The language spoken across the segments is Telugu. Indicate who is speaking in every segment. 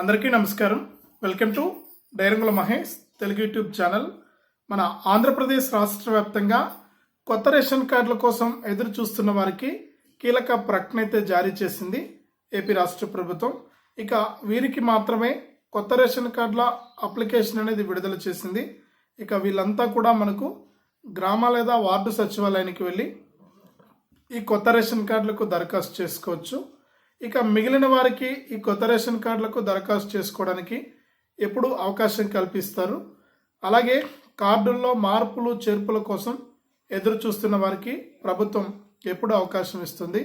Speaker 1: అందరికీ నమస్కారం. వెల్కమ్ టు డైరంగుల మహేష్ తెలుగు యూట్యూబ్ ఛానల్. మన ఆంధ్రప్రదేశ్ రాష్ట్ర వ్యాప్తంగా కొత్త రేషన్ కార్డుల కోసం ఎదురు చూస్తున్న వారికి కీలక ప్రకటన అయితే జారీ చేసింది ఏపీ రాష్ట్ర ప్రభుత్వం. ఇక వీరికి మాత్రమే కొత్త రేషన్ కార్డుల అప్లికేషన్ అనేది విడుదల చేసింది. ఇక వీళ్ళంతా కూడా మనకు గ్రామ లేదా వార్డు సచివాలయానికి వెళ్ళి ఈ కొత్త రేషన్ కార్డులకు దరఖాస్తు చేసుకోవచ్చు. ఇక మిగిలిన వారికి ఈ కొత్త రేషన్ కార్డులకు దరఖాస్తు చేసుకోవడానికి ఎప్పుడు అవకాశం కల్పిస్తారు. అలాగే కార్డుల్లో మార్పులు చేర్పుల కోసం ఎదురు చూస్తున్న వారికి ప్రభుత్వం ఎప్పుడు అవకాశం ఇస్తుంది.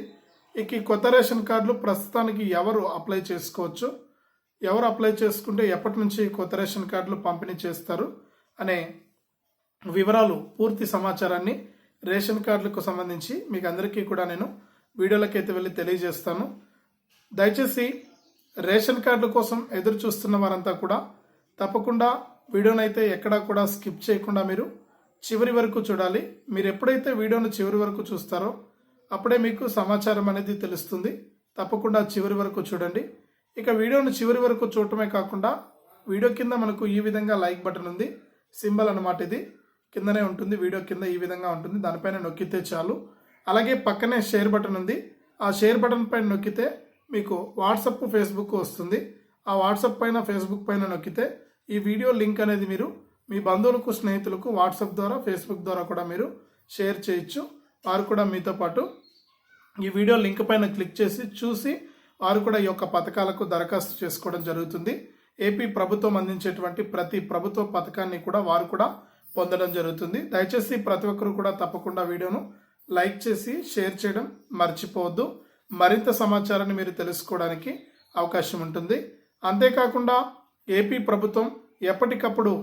Speaker 1: ఇక ఈ కొత్త రేషన్ కార్డులు ప్రస్తుతానికి ఎవరు అప్లై చేసుకోవచ్చు? ఎవరు అప్లై చేసుకుంటే ఎప్పటి నుంచి కొత్త రేషన్ కార్డులు పంపిణీ చేస్తారు? అనే వివరాలు పూర్తి సమాచారాన్ని రేషన్ కార్డులకు సంబంధించి మీకు అందరికీ కూడా నేను వీడియోలకైతే వెళ్ళి తెలియజేస్తాను. దయచేసి రేషన్ కార్డుల కోసం ఎదురు చూస్తున్న వారంతా కూడా తప్పకుండా వీడియోనైతే ఎక్కడా కూడా స్కిప్ చేయకుండా మీరు చివరి వరకు చూడాలి. మీరు ఎప్పుడైతే వీడియోను చివరి వరకు చూస్తారో అప్పుడే మీకు సమాచారం అనేది తెలుస్తుంది. తప్పకుండా చివరి వరకు చూడండి. ఇక వీడియోను చివరి వరకు చూడటమే కాకుండా వీడియో కింద మనకు ఈ విధంగా లైక్ బటన్ ఉంది. సింబల్ అనమాట ఇది. కిందనే ఉంటుంది. వీడియో కింద ఈ విధంగా ఉంటుంది. దానిపైన నొక్కితే చాలు. అలాగే పక్కనే షేర్ బటన్ ఉంది. ఆ షేర్ బటన్ పైన నొక్కితే మీకు వాట్సప్ ఫేస్బుక్ వస్తుంది. ఆ వాట్సాప్ పైన ఫేస్బుక్ పైన నొక్కితే ఈ వీడియో లింక్ అనేది మీరు మీ బంధువులకు స్నేహితులకు వాట్సాప్ ద్వారా ఫేస్బుక్ ద్వారా కూడా మీరు షేర్ చేయొచ్చు. వారు కూడా మీతో పాటు ఈ వీడియో లింక్ పైన క్లిక్ చేసి చూసి వారు కూడా ఈ యొక్క పథకాలకు దరఖాస్తు చేసుకోవడం జరుగుతుంది. ఏపీ ప్రభుత్వం అందించేటువంటి ప్రతి ప్రభుత్వ పథకాన్ని కూడా వారు కూడా పొందడం జరుగుతుంది. దయచేసి ప్రతి ఒక్కరు కూడా తప్పకుండా వీడియోను లైక్ చేసి షేర్ చేయడం మర్చిపోవద్దు. మరింత సమాచారాన్ని మీరు తెలుసుకోవడానికి అవకాశం ఉంటుంది. అంతేకాకుండా ఏపీ ప్రభుత్వం ఎప్పటికప్పుడు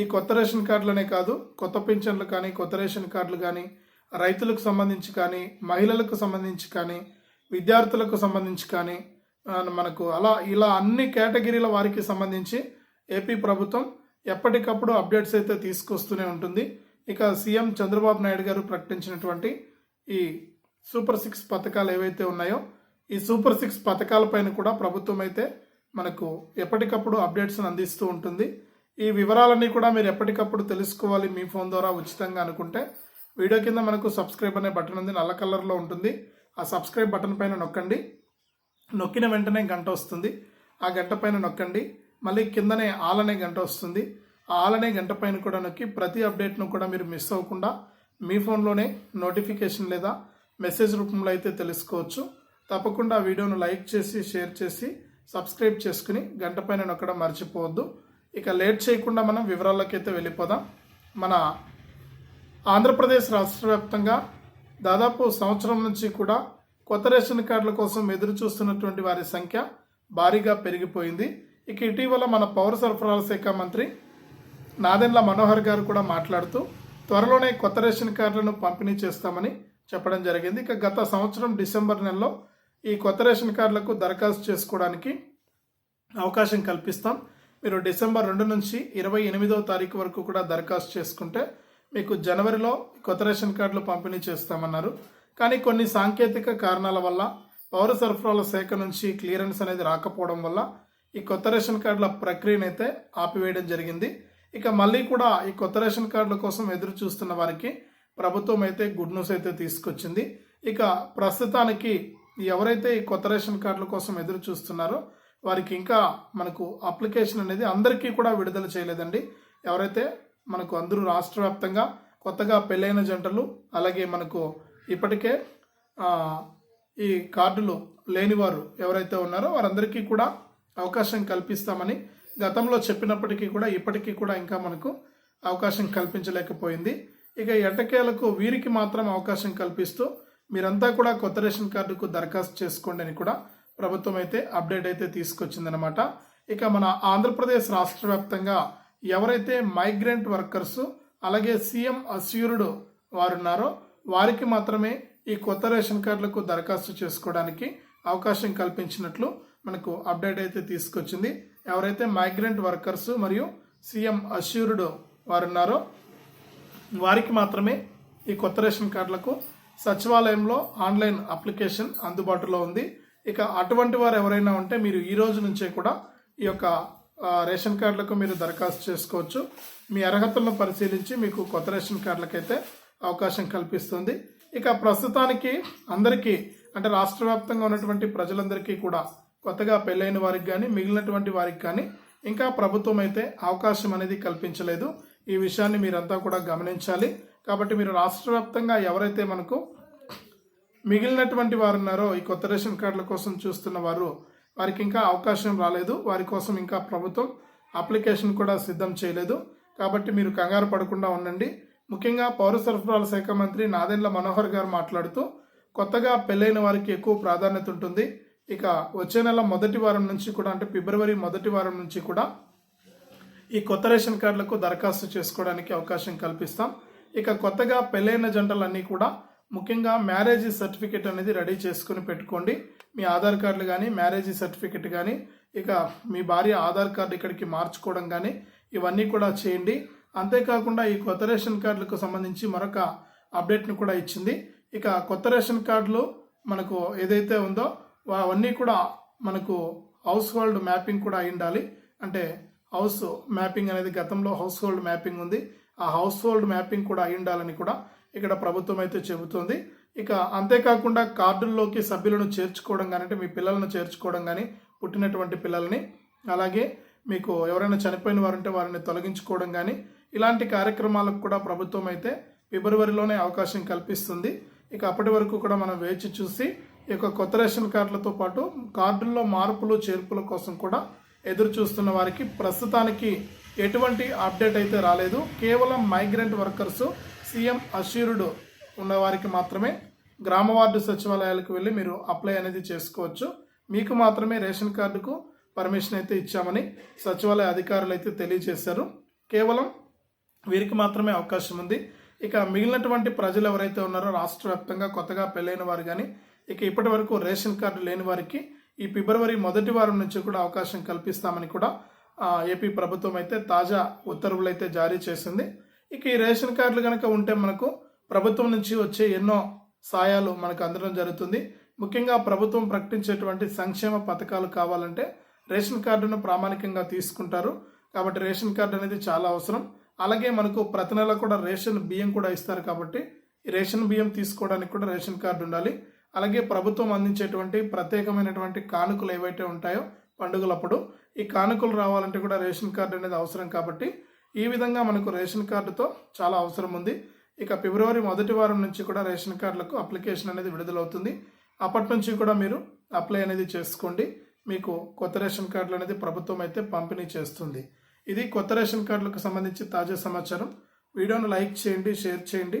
Speaker 1: ఈ కొత్త రేషన్ కార్డులనే కాదు కొత్త పింఛన్లు కానీ కొత్త రేషన్ కార్డులు కానీ రైతులకు సంబంధించి కానీ మహిళలకు సంబంధించి కానీ విద్యార్థులకు సంబంధించి కానీ మనకు అలా ఇలా అన్ని కేటగిరీల వారికి సంబంధించి ఏపీ ప్రభుత్వం ఎప్పటికప్పుడు అప్డేట్స్ అయితే తీసుకొస్తూనే ఉంటుంది. ఇక సీఎం చంద్రబాబు నాయుడు గారు ప్రకటించినటువంటి ఈ సూపర్ సిక్స్ పథకాలు ఏవైతే ఉన్నాయో ఈ సూపర్ సిక్స్ పథకాలపైన కూడా ప్రభుత్వం అయితే మనకు ఎప్పటికప్పుడు అప్డేట్స్ అందిస్తూ ఉంటుంది. ఈ వివరాలన్నీ కూడా మీరు ఎప్పటికప్పుడు తెలుసుకోవాలి మీ ఫోన్ ద్వారా ఉచితంగా అనుకుంటే. వీడియో కింద మనకు సబ్స్క్రైబ్ అనే బటన్ ఉంది నల్ల కలర్లో ఉంటుంది. ఆ సబ్స్క్రైబ్ బటన్ పైన నొక్కండి. నొక్కిన వెంటనే గంట వస్తుంది. ఆ గంట పైన నొక్కండి. మళ్ళీ కిందనే ఆలనే గంట వస్తుంది. ఆ ఆలనే గంట పైన కూడా నొక్కి ప్రతి అప్డేట్ను కూడా మీరు మిస్ అవ్వకుండా మీ ఫోన్లోనే నోటిఫికేషన్ లేదా మెసేజ్ రూపంలో అయితే తెలుసుకోవచ్చు. తప్పకుండా వీడియోను లైక్ చేసి షేర్ చేసి సబ్స్క్రైబ్ చేసుకుని గంట పైన నొక్కడం మర్చిపోవద్దు. ఇక లేట్ చేయకుండా మనం వివరాల్లోకి అయితే వెళ్ళిపోదాం. మన ఆంధ్రప్రదేశ్ రాష్ట్ర వ్యాప్తంగా దాదాపు సంవత్సరం నుంచి కూడా కొత్త రేషన్ కార్డుల కోసం ఎదురు చూస్తున్నటువంటి వారి సంఖ్య భారీగా పెరిగిపోయింది. ఇక ఇటీవల మన పౌర సరఫరాల శాఖ మంత్రి నాదెండ్ల మనోహర్ గారు కూడా మాట్లాడుతూ త్వరలోనే కొత్త రేషన్ కార్డులను పంపిణీ చేస్తామని చెప్పడం జరిగింది. ఇక గత సంవత్సరం డిసెంబర్ నెలలో ఈ కొత్త రేషన్ కార్డులకు దరఖాస్తు చేసుకోవడానికి అవకాశం కల్పిస్తాం. మీరు డిసెంబర్ రెండు నుంచి ఇరవై ఎనిమిదవ తారీఖు వరకు కూడా దరఖాస్తు చేసుకుంటే మీకు జనవరిలో కొత్త రేషన్ కార్డులు పంపిణీ చేస్తామన్నారు. కానీ కొన్ని సాంకేతిక కారణాల వల్ల పౌర సరఫరాల శాఖ నుంచి క్లియరెన్స్ అనేది రాకపోవడం వల్ల ఈ కొత్త రేషన్ కార్డుల ప్రక్రియనైతే ఆపివేయడం జరిగింది. ఇక మళ్ళీ కూడా ఈ కొత్త రేషన్ కార్డుల కోసం ఎదురు చూస్తున్న వారికి ప్రభుత్వం అయితే గుడ్ న్యూస్ అయితే తీసుకొచ్చింది. ఇక ప్రస్తుతానికి ఎవరైతే ఈ కొత్త రేషన్ కార్డుల కోసం ఎదురు చూస్తున్నారో వారికి ఇంకా మనకు అప్లికేషన్ అనేది అందరికీ కూడా విడుదల చేయలేదండి. ఎవరైతే మనకు అందరూ రాష్ట్ర వ్యాప్తంగా కొత్తగా పెళ్ళైన జంటలు అలాగే మనకు ఇప్పటికే ఈ కార్డులు లేనివారు ఎవరైతే ఉన్నారో వారందరికీ కూడా అవకాశం కల్పిస్తామని గతంలో చెప్పినప్పటికీ కూడా ఇప్పటికీ కూడా ఇంకా మనకు అవకాశం కల్పించలేకపోయింది. ఇక ఎటకేలకు వీరికి మాత్రం అవకాశం కల్పిస్తూ మీరంతా కూడా కొత్త రేషన్ కార్డుకు దరఖాస్తు చేసుకోండి అని కూడా ప్రభుత్వం అయితే అప్డేట్ అయితే తీసుకొచ్చిందనమాట ఇక మన ఆంధ్రప్రదేశ్ రాష్ట్ర వ్యాప్తంగా ఎవరైతే మైగ్రెంట్ వర్కర్స్ అలాగే సీఎం అస్యూరుడు వారున్నారో వారికి మాత్రమే ఈ కొత్త రేషన్ కార్డులకు దరఖాస్తు చేసుకోవడానికి అవకాశం కల్పించినట్లు మనకు అప్డేట్ అయితే తీసుకొచ్చింది. ఎవరైతే మైగ్రెంట్ వర్కర్స్ మరియు సీఎం అష్యూర్డ్ వారున్నారో వారికి మాత్రమే ఈ కొత్త రేషన్ కార్డులకు సచివాలయంలో ఆన్లైన్ అప్లికేషన్ అందుబాటులో ఉంది. ఇక అటువంటి వారు ఎవరైనా ఉంటే మీరు ఈ రోజు నుంచే కూడా ఈ యొక్క రేషన్ కార్డులకు మీరు దరఖాస్తు చేసుకోవచ్చు. మీ అర్హతలను పరిశీలించి మీకు కొత్త రేషన్ కార్డులకైతే అవకాశం కల్పిస్తుంది. ఇక ప్రస్తుతానికి అందరికీ అంటే రాష్ట్ర వ్యాప్తంగా ఉన్నటువంటి ప్రజలందరికీ కూడా కొత్తగా పెళ్ళైన వారికి కానీ మిగిలినటువంటి వారికి కానీ ఇంకా ప్రభుత్వం అయితే అవకాశం అనేది కల్పించలేదు. ఈ విషయాన్ని మీరంతా కూడా గమనించాలి. కాబట్టి మీరు రాష్ట్ర వ్యాప్తంగా ఎవరైతే మనకు మిగిలినటువంటి వారు ఉన్నారో ఈ కొత్త రేషన్ కార్డుల కోసం చూస్తున్న వారు వారికి ఇంకా అవకాశం రాలేదు. వారి కోసం ఇంకా ప్రభుత్వం అప్లికేషన్ కూడా సిద్ధం చేయలేదు. కాబట్టి మీరు కంగారు పడకుండా ఉండండి. ముఖ్యంగా పౌర సరఫరాల శాఖ మంత్రి నాదెండ్ల మనోహర్ గారు మాట్లాడుతూ కొత్తగా పెళ్ళైన వారికి ఎక్కువ ప్రాధాన్యత ఉంటుంది. ఇక వచ్చే నెల మొదటి వారం నుంచి కూడా అంటే ఫిబ్రవరి మొదటి వారం నుంచి కూడా ఈ కొత్త రేషన్ కార్డులకు దరఖాస్తు చేసుకోవడానికి అవకాశం కల్పిస్తాం. ఇక కొత్తగా పెళ్ళైన జంటలన్నీ కూడా ముఖ్యంగా మ్యారేజ్ సర్టిఫికేట్ అనేది రెడీ చేసుకుని పెట్టుకోండి. మీ ఆధార్ కార్డులు కానీ మ్యారేజ్ సర్టిఫికేట్ కానీ ఇక మీ భార్య ఆధార్ కార్డు ఇక్కడికి మార్చుకోవడం కానీ ఇవన్నీ కూడా చేయండి. అంతేకాకుండా ఈ కొత్త రేషన్ కార్డులకు సంబంధించి మరొక అప్డేట్ను కూడా ఇచ్చింది. ఇక కొత్త రేషన్ కార్డులు మనకు ఏదైతే ఉందో అవన్నీ కూడా మనకు హౌస్ హోల్డ్ మ్యాపింగ్ కూడా అయి ఉండాలి. అంటే హౌస్ మ్యాపింగ్ అనేది గతంలో హౌస్ హోల్డ్ మ్యాపింగ్ ఉంది. ఆ హౌస్ హోల్డ్ మ్యాపింగ్ కూడా అయి ఉండాలని కూడా ఇక్కడ ప్రభుత్వం అయితే చెబుతోంది. ఇక అంతేకాకుండా కార్డుల్లోకి సభ్యులను చేర్చుకోవడం కానీ అంటే మీ పిల్లలను చేర్చుకోవడం కానీ పుట్టినటువంటి పిల్లల్ని అలాగే మీకు ఎవరైనా చనిపోయిన వారుంటే వారిని తొలగించుకోవడం కానీ ఇలాంటి కార్యక్రమాలకు కూడా ప్రభుత్వం అయితే ఫిబ్రవరిలోనే అవకాశం కల్పిస్తుంది. ఇక అప్పటి వరకు కూడా మనం వేచి చూసి ఈ యొక్క కొత్త రేషన్ కార్డులతో పాటు కార్డుల్లో మార్పులు చేర్పుల కోసం కూడా ఎదురు చూస్తున్న వారికి ప్రస్తుతానికి ఎటువంటి అప్డేట్ అయితే రాలేదు. కేవలం మైగ్రెంట్ వర్కర్స్ సీఎం అష్యూర్డ్ ఉన్నవారికి మాత్రమే గ్రామ వార్డు సచివాలయాలకు వెళ్ళి మీరు అప్లై అనేది చేసుకోవచ్చు. మీకు మాత్రమే రేషన్ కార్డుకు పర్మిషన్ అయితే ఇచ్చామని సచివాలయ అధికారులు అయితే తెలియజేశారు. కేవలం వీరికి మాత్రమే అవకాశం ఉంది. ఇక మిగిలినటువంటి ప్రజలు ఎవరైతే ఉన్నారో రాష్ట్ర వ్యాప్తంగా కొత్తగా పెళ్ళైన వారు కానీ ఇక ఇప్పటి వరకు రేషన్ కార్డు లేని వారికి ఈ ఫిబ్రవరి మొదటి వారం నుంచి కూడా అవకాశం కల్పిస్తామని కూడా ఏపీ ప్రభుత్వం అయితే తాజా ఉత్తర్వులు అయితే జారీ చేసింది. ఇక ఈ రేషన్ కార్డులు కనుక ఉంటే మనకు ప్రభుత్వం నుంచి వచ్చే ఎన్నో సాయాలు మనకు అందడం జరుగుతుంది. ముఖ్యంగా ప్రభుత్వం ప్రకటించేటువంటి సంక్షేమ పథకాలు కావాలంటే రేషన్ కార్డును ప్రామాణికంగా తీసుకుంటారు. కాబట్టి రేషన్ కార్డు అనేది చాలా అవసరం. అలాగే మనకు ప్రతి నెల కూడా రేషన్ బియ్యం కూడా ఇస్తారు కాబట్టి ఈ రేషన్ బియ్యం తీసుకోవడానికి కూడా రేషన్ కార్డు ఉండాలి. అలాగే ప్రభుత్వం అందించేటువంటి ప్రత్యేకమైనటువంటి కానుకలు ఏవైతే ఉంటాయో పండుగలప్పుడు ఈ కానుకలు రావాలంటే కూడా రేషన్ కార్డు అనేది అవసరం కాబట్టి ఈ విధంగా మనకు రేషన్ కార్డుతో చాలా అవసరం ఉంది. ఇక ఫిబ్రవరి మొదటి వారం నుంచి కూడా రేషన్ కార్డులకు అప్లికేషన్ అనేది విడుదలవుతుంది. అప్పటి నుంచి కూడా మీరు అప్లై అనేది చేసుకోండి. మీకు కొత్త రేషన్ కార్డులు అనేది ప్రభుత్వం అయితే పంపిణీ చేస్తుంది. ఇది కొత్త రేషన్ కార్డులకు సంబంధించి తాజా సమాచారం. వీడియోను లైక్ చేయండి షేర్ చేయండి.